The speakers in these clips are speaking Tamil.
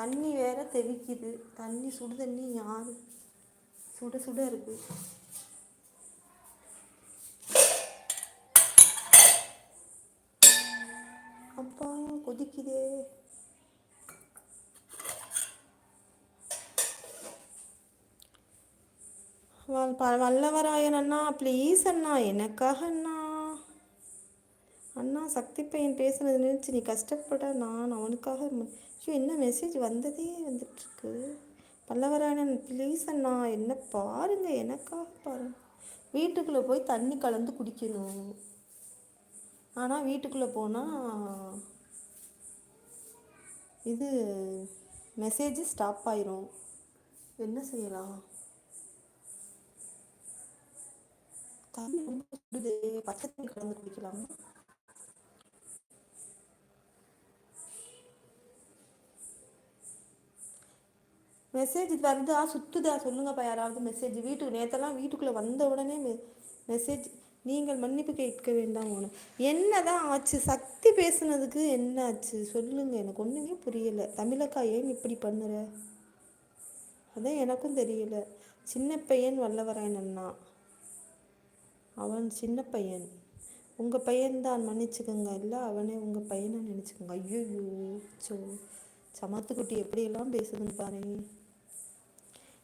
தண்ணி வேற தெவிக்குது. தண்ணி சுடு தண்ணி யாரு? சுட சுட இருக்கு. அப்பா கொதிக்குதே. வல்ல வல்லவராயன் அண்ணா ப்ளீஸ் அண்ணா எனக்காக அண்ணா. சக்தி பையன் பேசுனது நினச்சி நீ கஷ்டப்பட நான் அவனுக்காக ஐயோ என்ன மெசேஜ் வந்ததே வந்துட்டுருக்கு. பல்லவராயணன் ப்ளீஸ் அண்ணா என்ன பாருங்க எனக்காக பாருங்க. வீட்டுக்குள்ளே போய் தண்ணி கலந்து குடிக்கணும். ஆனால் வீட்டுக்குள்ளே போனால் இது மெசேஜ் ஸ்டாப் ஆயிரும். என்ன செய்யலாம்? பச்சை தண்ணி கலந்து குடிக்கலாமா? மெசேஜ் வருதா? சுத்துதா? சொல்லுங்கப்பா யாராவது மெசேஜ் வீட்டுக்கு நேற்றெல்லாம் வீட்டுக்குள்ளே வந்த உடனே மெ மெசேஜ் நீங்கள் மன்னிப்பு கேட்க வேண்டாம் போனேன் என்ன தான் ஆச்சு? சக்தி பேசுனதுக்கு என்ன ஆச்சு? சொல்லுங்க எனக்கு ஒன்றுமே புரியலை. தமிழக்கா ஏன் இப்படி பண்ணுற? அதான் எனக்கும் தெரியல. சின்ன பையன் வல்லவராயன் அண்ணா அவன் சின்ன பையன். உங்கள் பையன்தான் மன்னிச்சுக்கோங்க. இல்லை அவனே உங்கள் பையனை நினச்சிக்கோங்க. ஐயோ சோ சமத்துக்குட்டி எப்படியெல்லாம் பேசுதுன்னு பாருங்க.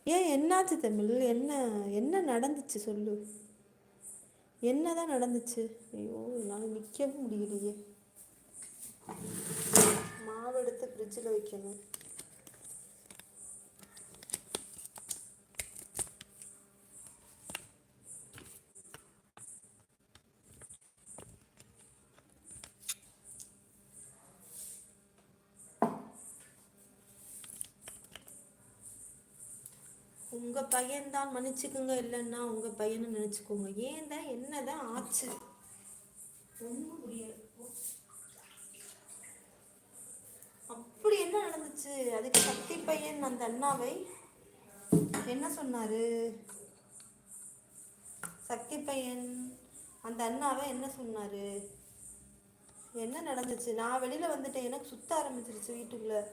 ஏன் என்னாச்சு தமிழ்? என்ன என்ன நடந்துச்சு சொல்லு. என்ன தான் நடந்துச்சு? ஐயோ என்னால் நிற்கவும் முடியலையே. மாவு எடுத்து ஃப்ரிட்ஜில் வைக்கணும். உங்கள் பையன்தான் மன்னிச்சுக்குங்க இல்லைன்னா உங்கள் பையனை நினச்சிக்கோங்க. ஏன் தான்? என்னதான் ஆச்சு. ஒன்றும் புரியல. அப்படி என்ன நடந்துச்சு? அதுக்கு சக்தி பையன் அந்த அண்ணாவை என்ன சொன்னாரு? சக்தி பையன் அந்த அண்ணாவை என்ன சொன்னாரு? என்ன நடந்துச்சு? நான் வெளியில வந்துட்டேன். எனக்கு சுத்த ஆரம்பிச்சிருச்சு வீட்டுக்குள்ள.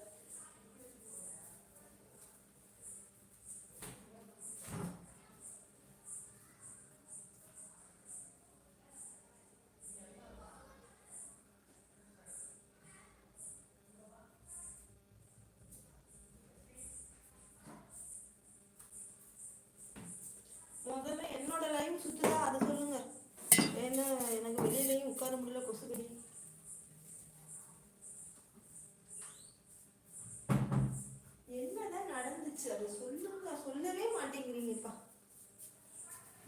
நடந்துச்சு. அதை சொல்லுங்க. சொல்லவே மாட்டேங்கிறீங்கப்பா.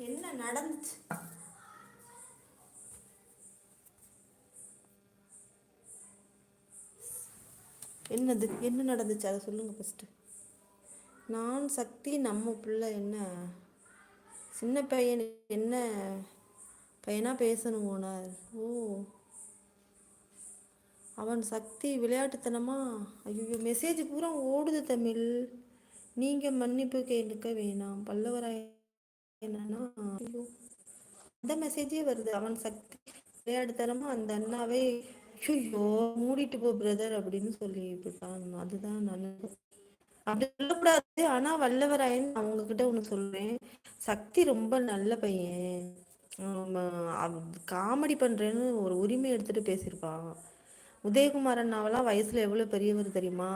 என்ன நடந்துச்சு? என்னது? என்ன நடந்துச்சு? அதை சொல்லுங்க ஃபஸ்ட்டு நான் சக்தி நம்ம பிள்ளை என்ன? சின்ன பையன் என்ன பையனாக பேசணும் ஓனர் ஓ. அவன் சக்தி விளையாட்டுத்தனமா? ஐயோ மெசேஜ் பூரா ஓடுது தமிழ். நீங்கள் மன்னிப்பு கேட்க வேணாம். பல்லவராய என்னன்னா அந்த மெசேஜே வருது. அவன் சக்தி விளையாட்டுத்தனமா அந்த அண்ணாவே ஐயோ மூடிட்டு போ பிரதர் அப்படின்னு சொல்லி விட்டான் அதுதான் நல்லது. அப்படி சொல்லக்கூடாது. ஆனா வல்லவராயன் அவங்க கிட்ட ஒண்ணு சொல்றேன். சக்தி ரொம்ப நல்ல பையன். காமெடி பண்றேன்னு ஒரு உரிமை எடுத்துட்டு பேசியிருப்பான். உதயகுமார் அண்ணாவெல்லாம் வயசுல எவ்வளவு பெரியவர் தெரியுமா?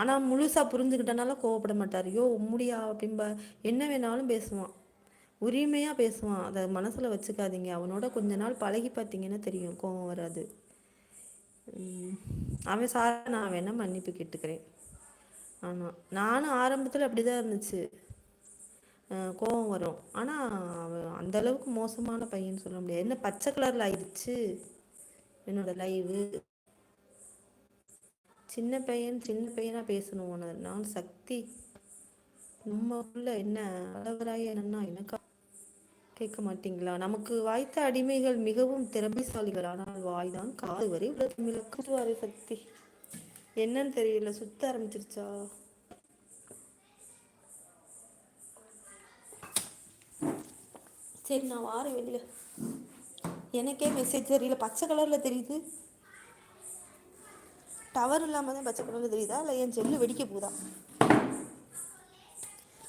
ஆனால் முழுசாக புரிஞ்சுக்கிட்டனால கோவப்பட மாட்டார். ஐயோ முடியா அப்படிம்ப. என்ன வேணாலும் பேசுவான். உரிமையாக பேசுவான். அதை மனசில் வச்சுக்காதீங்க. அவனோட கொஞ்ச நாள் பழகி பார்த்தீங்கன்னா தெரியும். கோவம் வராது. அவன் சார நான் வேணால் மன்னிப்பு கேட்டுக்கிறேன்? ஆமாம் நானும் ஆரம்பத்தில் அப்படி தான் இருந்துச்சு கோவம் வரும். ஆனால் அவன் அந்த அளவுக்கு மோசமான பையன் சொல்ல முடியாது. என்ன பச்சை கலரில் ஆயிடுச்சு. என்னோட லைவு சின்ன பையன் சின்ன பையனாக பேசணும் ஓனர் நான் சக்தி. நம்ம உள்ள என்ன அளவராய என்னன்னா எனக்கா கேட்க மாட்டீங்களா? நமக்கு வாய்த்த அடிமைகள் மிகவும் திறமைசாலிகள். ஆனால் வாய்தான் காது வரை விளக்கு சக்தி. என்னன்னு தெரியல. சுத்த ஆரம்பிச்சிருச்சா? சரி நான் வாரேன் வெளியில். எனக்கே மெசேஜ் தெரியல. பச்சை கலரில் தெரியுது. டவர் இல்லாமல் தான் பச்சை கலரில் தெரியுதா? இல்லை என் செல்லு வெடிக்க போகுதா?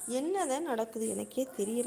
என்னதான் நடக்குது எனக்கே தெரியல.